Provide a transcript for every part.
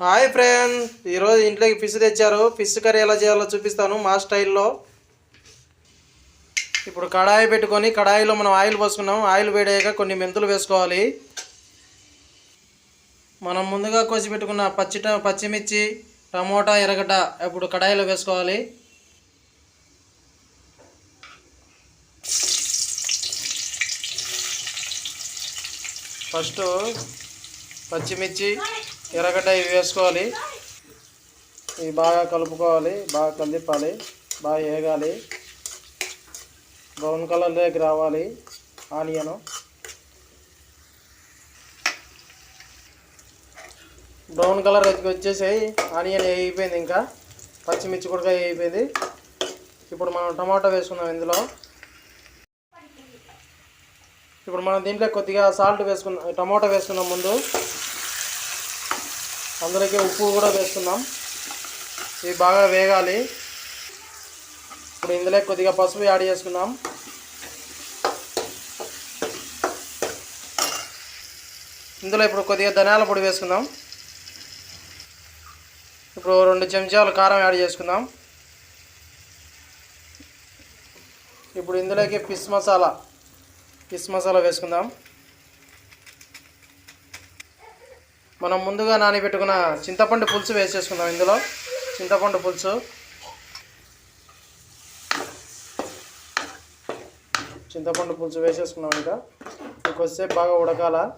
Hi friend ఈరోజు ఇంట్లోకి fish తెచ్చారు. ఫిష్ కర్రీ ఎలా చేయాలో చూపిస్తాను మా స్టైల్లో. ఇప్పుడు కడాయి పెట్టుకొని కడాయిలో మనం ఆయిల్ పోసుకున్నాం. ఆయిల్ వేడయ్యాక కొన్ని మెంతులు వేసుకోవాలి. మనం ముందుగా కోసి పెట్టుకున్న పచ్చి పచ్చిమిర్చి టమోటా ఎరగట ఇప్పుడు కడాయిలో వేసుకోవాలి. ఫస్ట్ పచ్చిమిర్చి ఎర్రగడ్డ ఇవి వేసుకోవాలి. ఇవి బాగా కలుపుకోవాలి బాగా కలిపాలి బాగా వేగాలి బ్రౌన్ కలర్లోకి రావాలి ఆనియను. బ్రౌన్ కలర్ వచ్చేసాయి ఆనియన్ వేగిపోయింది ఇంకా. పచ్చిమిర్చి కూడా వేగిపోయింది ఇప్పుడు మనం టమాటా వేసుకుందాం ఇందులో. ఇప్పుడు మనం దీంట్లో కొద్దిగా సాల్ట్ వేసుకుందాం టమాటా వేసుకుందాం ముందు. అందులోకి ఉప్పు కూడా వేస్తున్నాం. ఇవి బాగా వేగాలి. ఇప్పుడు ఇందులో కొద్దిగా పసుపు యాడ్ చేసుకున్నాం. ఇందులో ఇప్పుడు కొద్దిగా ధనియాల పొడి వేసుకుందాం. ఇప్పుడు రెండు చెంచాలు కారం యాడ్ చేసుకుందాం. ఇప్పుడు ఇందులోకి పిస్ మసాలా పిస్ మసాలా వేసుకుందాం. మనం ముందుగా నానబెట్టుకున్న చింతపండు పులుసు వేసేసుకుందాం ఇందులో. చింతపండు పులుసు. చింతపండు పులుసు వేసేసుకున్నాం ఇంకా. ఇంకొద్దిసేపు బాగా ఉడకాల.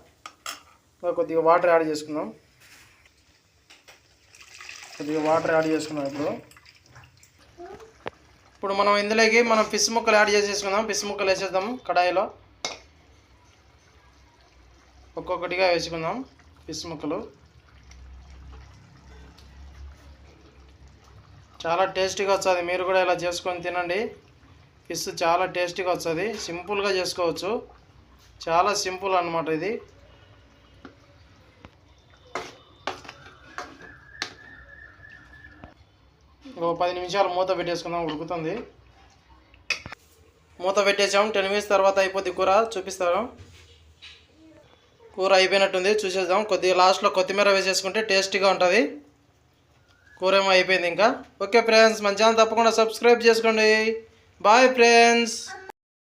కొద్దిగా వాటర్ యాడ్ చేసుకుందాం. కొద్దిగా వాటర్ యాడ్ చేసుకున్నాం ఇప్పుడు. ఇప్పుడు మనం ఇందులోకి మనం ఫిష్ ముక్కలు యాడ్ చేసేసుకుందాం. ఫిష్ ముక్కలు వేసేద్దాం కడాయిలో. ఒక్కొక్కటిగా వేసుకుందాం. ఫిష్ ముక్కలు చాలా టేస్టీగా వస్తుంది. మీరు కూడా ఇలా చేసుకొని తినండి. ఫిష్ చాలా టేస్టీగా వస్తుంది. సింపుల్గా చేసుకోవచ్చు. చాలా సింపుల్ అన్నమాట ఇది. ఇంకో పది నిమిషాలు మూత పెట్టేసుకుందాం. ఉడుకుతుంది. మూత పెట్టేసాం టెన్ మినిట్స్ తర్వాత అయిపోద్ది కూర. చూపిస్తాను. కూర అయిపోయినట్టుంది. చూసేద్దాం. కొద్దిగా లాస్ట్లో కొత్తిమీర వేసేసుకుంటే టేస్టీగా ఉంటుంది. కూర ఏమో అయిపోయింది ఇంకా. ఓకే ఫ్రెండ్స్ మన ఛానల్ తప్పకుండా సబ్స్క్రైబ్ చేసుకోండి. Bye friends.